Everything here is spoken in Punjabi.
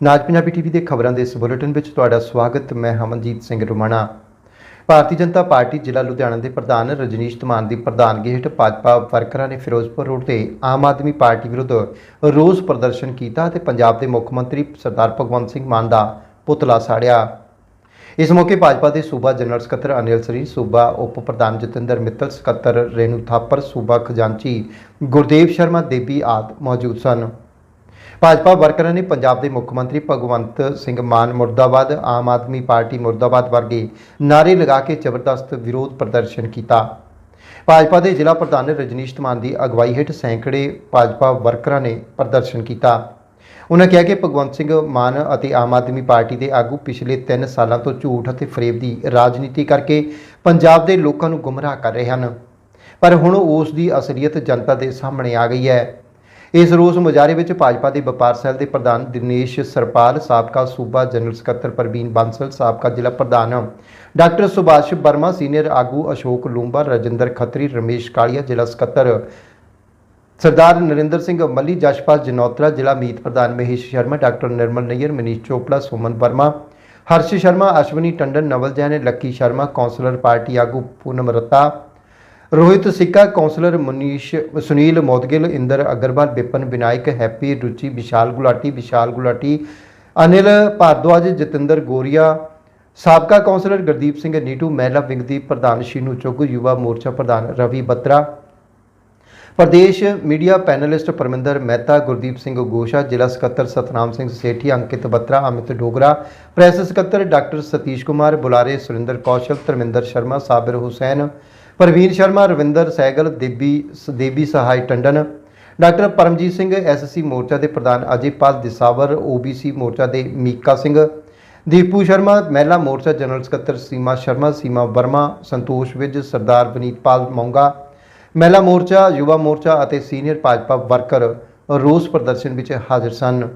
ਨਾਜ ਪੰਜਾਬੀ ਟੀਵੀ ਦੇ ਖਬਰਾਂ ਦੇ ਇਸ ਬੁਲੇਟਿਨ ਵਿੱਚ ਤੁਹਾਡਾ ਸਵਾਗਤ, ਮੈਂ ਹਮਨਜੀਤ ਸਿੰਘ ਰੁਮਾਣਾ। ਭਾਰਤੀ ਜਨਤਾ ਪਾਰਟੀ ਜ਼ਿਲ੍ਹਾ ਲੁਧਿਆਣਾ ਦੇ ਪ੍ਰਧਾਨ ਰਜਨੀਸ਼ ਧਮਾਨ ਦੀ ਪ੍ਰਧਾਨਗੀ ਹੇਠ ਭਾਜਪਾ ਵਰਕਰਾਂ ਨੇ ਫਿਰੋਜ਼ਪੁਰ ਰੋਡ ਤੇ ਆਮ ਆਦਮੀ ਪਾਰਟੀ ਵਿਰੁੱਧ ਰੋਸ ਪ੍ਰਦਰਸ਼ਨ ਕੀਤਾ ਅਤੇ ਪੰਜਾਬ ਦੇ ਮੁੱਖ ਮੰਤਰੀ ਸਰਦਾਰ ਭਗਵੰਤ ਸਿੰਘ ਮਾਨ ਦਾ ਪੁਤਲਾ ਸਾੜਿਆ। ਇਸ ਮੌਕੇ ਭਾਜਪਾ ਦੇ ਸੂਬਾ ਜਨਰਲ ਸਕੱਤਰ ਅਨਿਲ ਸਰੀ, ਸੂਬਾ ਉਪ ਪ੍ਰਧਾਨ ਜਤਿੰਦਰ ਮਿੱਤਲ, ਸਕੱਤਰ ਰੇਨੂ ਥਾਪਰ, ਸੂਬਾ ਖਜ਼ਾਨਚੀ ਗੁਰਦੇਵ ਸ਼ਰਮਾ, ਦੇਵੀ ਆਦਿ ਮੌਜੂਦ ਸਨ। ਭਾਜਪਾ ਵਰਕਰਾਂ ਨੇ ਪੰਜਾਬ ਦੇ ਮੁੱਖ ਮੰਤਰੀ ਭਗਵੰਤ ਸਿੰਘ ਮਾਨ ਮੁਰਦਾਬਾਦ, ਆਮ ਆਦਮੀ ਪਾਰਟੀ ਮੁਰਦਾਬਾਦ ਵਰਗੇ ਨਾਅਰੇ ਲਗਾ ਕੇ ਜ਼ਬਰਦਸਤ ਵਿਰੋਧ ਪ੍ਰਦਰਸ਼ਨ ਕੀਤਾ। ਭਾਜਪਾ ਦੇ ਜ਼ਿਲ੍ਹਾ ਪ੍ਰਧਾਨ ਰਜਨੀਸ਼ ਧਮਾਨ ਦੀ ਅਗਵਾਈ ਹੇਠ ਸੈਂਕੜੇ ਭਾਜਪਾ ਵਰਕਰਾਂ ਨੇ ਪ੍ਰਦਰਸ਼ਨ ਕੀਤਾ। ਉਹਨਾਂ ਕਿਹਾ ਕਿ ਭਗਵੰਤ ਸਿੰਘ ਮਾਨ ਅਤੇ ਆਮ ਆਦਮੀ ਪਾਰਟੀ ਦੇ ਆਗੂ ਪਿਛਲੇ 3 ਸਾਲਾਂ ਤੋਂ ਝੂਠ ਅਤੇ ਫਰੇਬ ਦੀ ਰਾਜਨੀਤੀ ਕਰਕੇ ਪੰਜਾਬ ਦੇ ਲੋਕਾਂ ਨੂੰ ਗੁੰਮਰਾਹ ਕਰ ਰਹੇ ਹਨ। ਪਰ ਹੁਣ ਉਸ ਦੀ ਅਸਲੀਅਤ ਜਨਤਾ ਦੇ ਸਾਹਮਣੇ ਆ ਗਈ ਹੈ। ਇਸ ਰੋਸ ਮੁਜ਼ਾਹਰੇ ਵਿੱਚ ਭਾਜਪਾ ਦੇ ਵਪਾਰ ਸੈੱਲ ਦੇ ਪ੍ਰਧਾਨ ਦਿਨੇਸ਼ ਸਰਪਾਲ, ਸਾਬਕਾ ਸੂਬਾ ਜਨਰਲ ਸਕੱਤਰ ਪ੍ਰਵੀਨ ਬਾਂਸਲ, ਸਾਬਕਾ ਜ਼ਿਲ੍ਹਾ ਪ੍ਰਧਾਨ ਡਾਕਟਰ ਸੁਭਾਸ਼ ਵਰਮਾ, ਸੀਨੀਅਰ ਆਗੂ ਅਸ਼ੋਕ ਲੂੰਬਾ, ਰਜਿੰਦਰ ਖੱਤਰੀ, ਰਮੇਸ਼ ਕਾਲੀਆ, ਜ਼ਿਲ੍ਹਾ ਸਕੱਤਰ ਸਰਦਾਰ ਨਰਿੰਦਰ ਸਿੰਘ ਮੱਲੀ ਜਸ਼ਪਾਲ ਜਨੌਤਰਾ, ਜ਼ਿਲ੍ਹਾ ਮੀਤ ਪ੍ਰਧਾਨ Mahesh Sharma, doctor Nirmal Nayyar, Manish Chopra, Suman Verma, Harsh Sharma, Ashwani Tandon, Naval Jain, Lucky Sharma, councillor party ਆਗੂ ਪੂਨਮ ਰੱਤਾ ਰੋਹਿਤ ਸਿੱਕਾ ਕੌਂਸਲਰ ਮਨੀਸ਼ ਸੁਨੀਲ ਮੋਦਗਿਲ ਇੰਦਰ ਅਗਰਵਾਲ ਵਿਪਨ ਵਿਨਾਇਕ ਹੈਪੀ ਰੁਚੀ ਵਿਸ਼ਾਲ ਗੁਲਾਟੀ ਵਿਸ਼ਾਲ ਗੁਲਾਟੀ ਅਨਿਲ ਭਾਰਦਵਾਜ ਜਤਿੰਦਰ ਗੋਰੀਆ ਸਾਬਕਾ ਕੌਂਸਲਰ ਗੁਰਦੀਪ ਸਿੰਘ ਨੀਟੂ ਮਹਿਲਾ ਵਿੰਗ ਦੀ ਪ੍ਰਧਾਨ ਸ਼ੀਨੂ ਚੁੱਗ ਯੁਵਾ ਮੋਰਚਾ ਪ੍ਰਧਾਨ ਰਵੀ ਬੱਤਰਾ ਪ੍ਰਦੇਸ਼ ਮੀਡੀਆ ਪੈਨਲਿਸਟ ਪਰਮਿੰਦਰ ਮਹਿਤਾ ਗੁਰਦੀਪ ਸਿੰਘ ਗੋਸ਼ਾ ਜ਼ਿਲ੍ਹਾ ਸਕੱਤਰ ਸਤਨਾਮ ਸਿੰਘ ਸੇਠੀ ਅੰਕਿਤ ਬੱਤਰਾ ਅਮਿਤ ਡੋਗਰਾ ਪ੍ਰੈਸ ਸਕੱਤਰ ਡਾਕਟਰ ਸਤੀਸ਼ ਕੁਮਾਰ ਬੁਲਾਰੇ ਸੁਰਿੰਦਰ ਕੌਸ਼ਲ ਧਰਮਿੰਦਰ ਸ਼ਰਮਾ ਸਾਬਿਰ ਹੁਸੈਨ ਪ੍ਰਵੀਨ ਸ਼ਰਮਾ, ਰਵਿੰਦਰ ਸੈਗਲ, ਦੇਬੀ ਦੇਬੀ ਸਹਾਈ ਟੰਡਨ। ਡਾਕਟਰ ਪਰਮਜੀਤ ਸਿੰਘ ਐਸਸੀ ਮੋਰਚਾ ਦੇ ਪ੍ਰਧਾਨ ਅਜੇਪਾਲ ਦਿਸਾਵਰ ਓਬੀਸੀ ਮੋਰਚਾ ਦੇ ਮੀਕਾ ਸਿੰਘ। ਦੀਪੂ ਸ਼ਰਮਾ, ਮਹਿਲਾ ਮੋਰਚਾ ਜਨਰਲ ਸਕੱਤਰ ਸੀਮਾ ਸ਼ਰਮਾ, ਸੀਮਾ ਵਰਮਾ, ਸੰਤੋਸ਼ ਵਿਜ, ਸਰਦਾਰ ਵਨੀਤਪਾਲ ਮੌਂਗਾ। ਮਹਿਲਾ ਮੋਰਚਾ, ਯੁਵਾ ਮੋਰਚਾ ਅਤੇ ਸੀਨੀਅਰ ਭਾਜਪਾ ਵਰਕਰ ਰੋਸ ਪ੍ਰਦਰਸ਼ਨ ਵਿੱਚ ਹਾਜ਼ਰ ਸਨ।